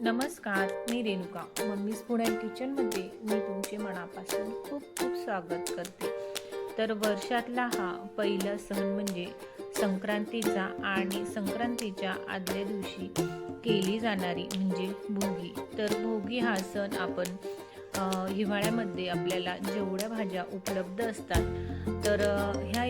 नमस्कार मी Renuka. Mummy's food and किचनमध्ये मी तुमचे मनापासून खूप खूप स्वागत करते. तर वर्षातला हा पहिला सण म्हणजे संक्रांतीचा आणि संक्रांतीच्या आदल्या दिवशी केली जाणारी म्हणजे भोगी. तर भोगी हा सण आपण हिवाळ्यामध्ये आपल्याला जेवढ्या भाज्या उपलब्ध असतात तर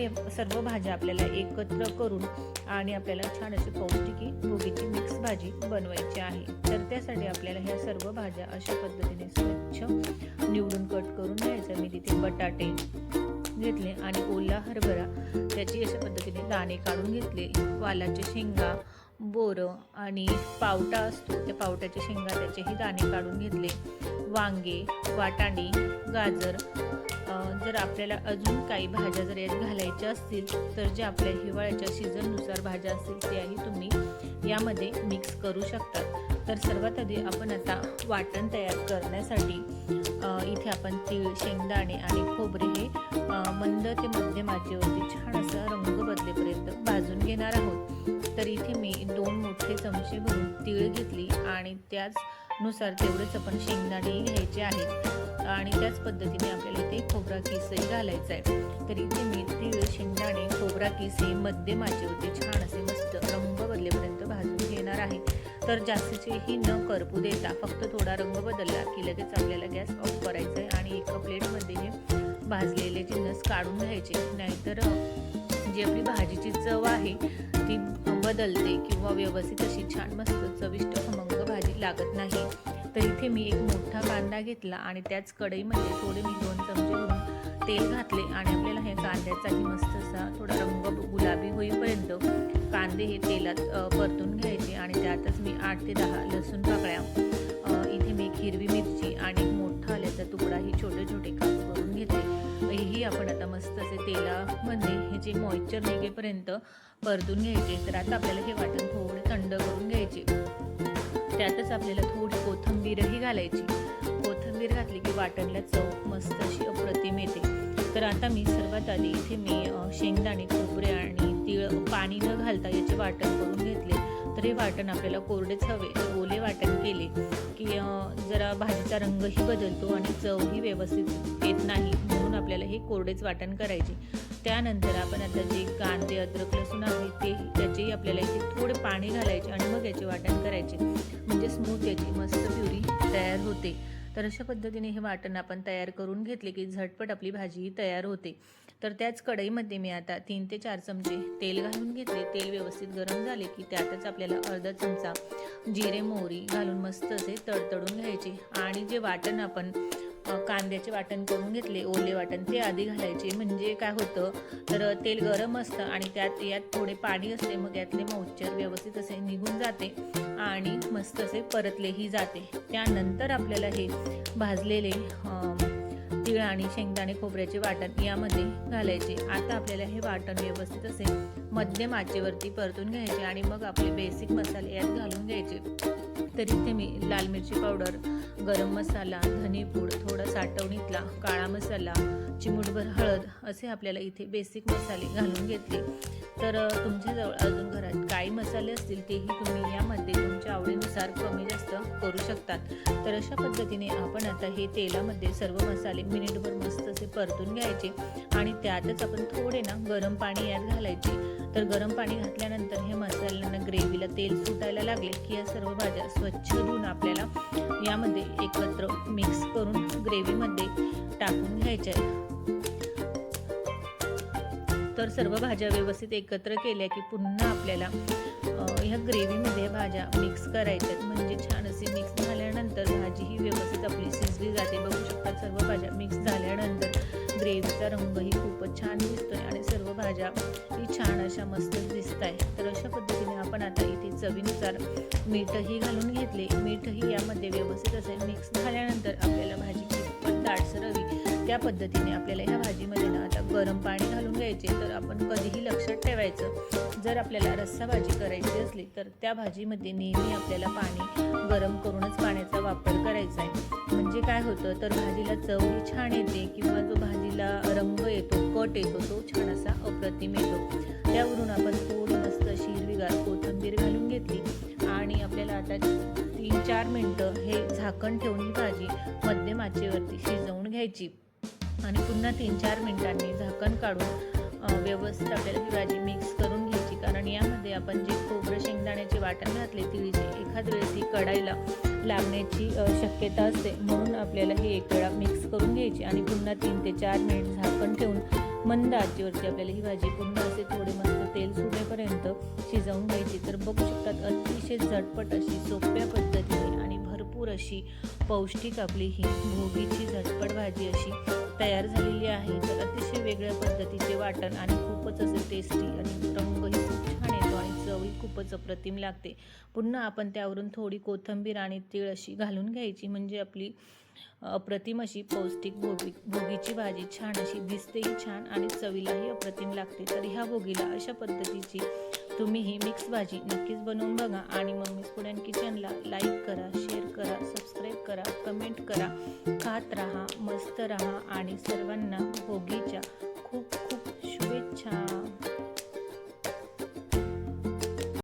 सर्व भाज्या आपल्याला एकत्र करून आणि आपल्याला छान अशी पौष्टिकी भोगीची मिक्स भाजी बनवायची आहे. तर त्यासाठी आपल्याला ह्या सर्व भाज्या अशा पद्धतीने स्वच्छ निवडून कट करून घ्यायचं. मी तिथे बटाटे घेतले आणि ओला हरभरा त्याची अशा पद्धतीने दाणे काढून घेतले. वालाचे शेंगा बोरं आणि पावटा असतो त्या पावट्याचे शेंगा त्याचेही दाणे काढून घेतले. वांगे वाटाणे गाजर जर आपल्याला अजून काही भाज्या जर यात घालायच्या असतील तर ज्या आपल्या हिवाळ्याच्या सीझननुसार भाज्या असतील त्याही तुम्ही यामध्ये मिक्स करू शकतात तर सर्वात आधी आपण आता वाटण तयार करण्यासाठी इथे आपण तीळ शेंगदाणे आणि खोबरे हे मंद ते मध्यम आचेवरती छान असा रंग बदलेपर्यंत भाजून घेणार आहोत. तर इथे मी दोन मोठे चमचे भरून तीळ घेतली आणि त्याच नुसार तेवढेच आपण शेंगदाणे घ्यायचे आहेत. आणि त्याच पद्धतीने आपल्याला इथे खोबरा किसही घालायचा आहे. तर इथे मी शेंगदाणे खोबरा किस हे मध्यम आचेवरती छान असे मस्त रंग बदलेपर्यंत भाजून घेणार आहे. तर जास्तीचेही न करपू देता फक्त थोडा रंग बदलला की लगेच आपल्याला गॅस ऑफ करायचा आहे आणि एका प्लेटमध्ये हे भाजलेले जिन्नस काढून घ्यायचे. नाहीतर जी आपली भाजीची चव आहे ती बदलते किंवा व्यवस्थित अशी छान मस्त चविष्ट लागत नाही. तर इथे मी एक मोठा कांदा घेतला आणि त्याच कढईमध्ये थोडे मी दोन चमचे तेल घातले आणि आपल्याला हे कांद्याचाही मस्त असा थोडा रंग गुलाबी होईपर्यंत कांदे हे तेलात परतून घ्यायचे आणि त्यातच मी आठ ते दहा लसूण पाकळ्या इथे मी एक हिरवी मिरची आणि एक मोठा आल्याचा तुकडाही छोटे छोटे काप करून घेते ही आपण आता मस्त असे तेलामध्ये हे जे मॉइश्चर निघेपर्यंत परतून घ्यायचे. तर आता आपल्याला हे वाटण थोडे थंड करून घ्यायचे. त्यातच आपल्याला थोडी कोथिंबीरही घालायची. कोथिंबीर घातली की वाटणला चव मस्त अशी अप्रतिम येते. तर आता मी सर्वात आधी इथे मी शेंगदाणे खोबरे आणि तिळ पाणी न घालता याचे वाटण करून घेतले. तर हे वाटण आपल्याला कोरडेच हवे. ओले वाटण केले की जरा भाजीचा रंगही बदलतो आणि चवही व्यवस्थित येत नाही. म्हणून आपल्याला हे कोरडेच वाटण करायचे. त्यानंतर आपण आता जे कांदे अद्रक लसूण आहे ते त्याचेही आपल्याला इथे थोडे पाणी घालायचे आणि मग याचे वाटण करायचे. म्हणजे स्मूथ याची मस्त प्युरी तयार होते. तर अशा पद्धतीने हे वाटण आपण तयार करून घेतले की झटपट आपली भाजी तयार होते. तर त्याच कढईमध्ये मी आता तीन ते चार चमचे तेल घालून घेतले. तेल व्यवस्थित गरम झाले की त्यातच आपल्याला अर्धा चमचा जिरे मोहरी घालून मस्त असे तडतडून घ्यायचे. आणि जे वाटण आपण कांद्याचे वाटण करून घेतले ओले वाटण ते आधी घालायचे. म्हणजे काय होतं तर तेल गरम असतं आणि त्यात यात थोडे पाणी असते मग यातले मौच्चर व्यवस्थित असे निघून जाते आणि मस्त असे परतलेही जाते. त्यानंतर आपल्याला हे भाजलेले तीळ आणि शेंगदाणे खोबऱ्याचे वाटण यामध्ये घालायचे. आता आपल्याला हे वाटण व्यवस्थित असे मध्यम आचेवरती परतून घ्यायचे आणि मग आपले बेसिक मसाले यात घालून घ्यायचे. तर इथे मी लाल मिरची पावडर गरम मसाला धनेपूड थोडा साठवणीतला काळा मसाला चिमूटभर हळद असे आपल्याला इथे बेसिक मसाले घालून घेतले. तर तुमच्याजवळ अजून घरात काही मसाले असतील तेही तुम्ही यामध्ये तुमच्या आवडीनुसार कमी जास्त करू शकतात. तर अशा पद्धतीने आपण आता हे तेलामध्ये सर्व मसाले मिनिटभर मस्त असे परतून घ्यायचे आणि त्यातच आपण थोडे ना गरम पाणी यात घालायचे. तर गरम पाणी घातल्यानंतर हे मसाल्यांना ग्रेव्हीला तेल सुटायला लागले की या सर्व भाज्या स्वच्छ धुवून आपल्याला यामध्ये एकत्र मिक्स करून ग्रेव्हीमध्ये टाकून घ्यायचे तर सर्व भाज्या व्यवस्थित एकत्र केल्या की पुन्हा आपल्याला ह्या ग्रेव्हीमध्ये भाज्या मिक्स करायच्या आहेत. म्हणजे छान असे मिक्स झाल्यानंतर भाजी ही व्यवस्थित आपली शिजली जाते. बघू शकता सर्व भाज्या मिक्स झाल्यानंतर ग्रेव्हीचा रंगही खूपच छान दिसतोय आणि सर्व भाज्या ही छान अशा मस्त दिसत आहे तर अशा पद्धतीने आपण आता चवीनुसार मीठही घालून घेतले. मीठही यामध्ये व्यवस्थित असे मिक्स झाल्यानंतर आपल्याला भाजी कितपत दाटसर हवी त्या पद्धतीने आपल्याला ह्या भाजीमध्ये ना आता गरम पाणी घालून घ्यायचे. तर आपण कधीही लक्षात ठेवायचं. जर आपल्याला रस्सा भाजी करायची असली तर त्या भाजीमध्ये नेहमी आपल्याला पाणी गरम करूनच पाण्याचा वापर करायचा आहे. म्हणजे काय होतं? तर भाजीला चवही छान येते किंवा जो भाजीला रंग येतो कट येतो झाकण ठेवून ही भाजी मध्यम आचेवरती शिजवून घ्यायची. आणि पुन्हा तीन चार मिनिटांनी झाकण काढून व्यवस्थित आपल्याला ही भाजी मिक्स करून घ्यायची. कारण यामध्ये आपण जे खोबरं शेंगदाण्याचे वाटण घातले तिळीचे एखाद वेळेस ही कढाईला लागण्याची शक्यता असते. म्हणून आपल्याला हे एक वेळा मिक्स करून घ्यायची आणि पुन्हा तीन ते चार मिनिट झाकण ठेवून मंद आचेवरती आपल्याला ही भाजी पुन्हा असे थोडे मस्त तेल सुटेपर्यंत शिजवून घ्यायची. तर बघू शकतात अतिशय झटपट अशी सोप्या पद्धतीने आणि भरपूर अशी पौष्टिक आपली ही भोगीची झटपट भाजी अशी तयार झालेली आहे. तर अतिशय वेगळ्या पद्धतीचे वाटण आणि खूपच असे टेस्टी आणि रंगही खूप छान येतो आणि चवही खूपच अप्रतिम लागते. पुन्हा आपण त्यावरून थोडी कोथिंबीर आणि तीळ अशी घालून घ्यायची. म्हणजे आपली अप्रतिम अशी पौष्टिक भोगी भोगीची भाजी छान अशी दिसतेही छान आणि चवीलाही अप्रतिम लागते. तर ह्या भोगीला अशा पद्धतीची तुम्ही ही मिक्स भाजी नक्कीच बनवून बघा आणि मम्मीज पुण्यान किचनला लाईक करा. कमेंट करा. खात राहा मस्त राहा आणि सर्वांना भोगीच्या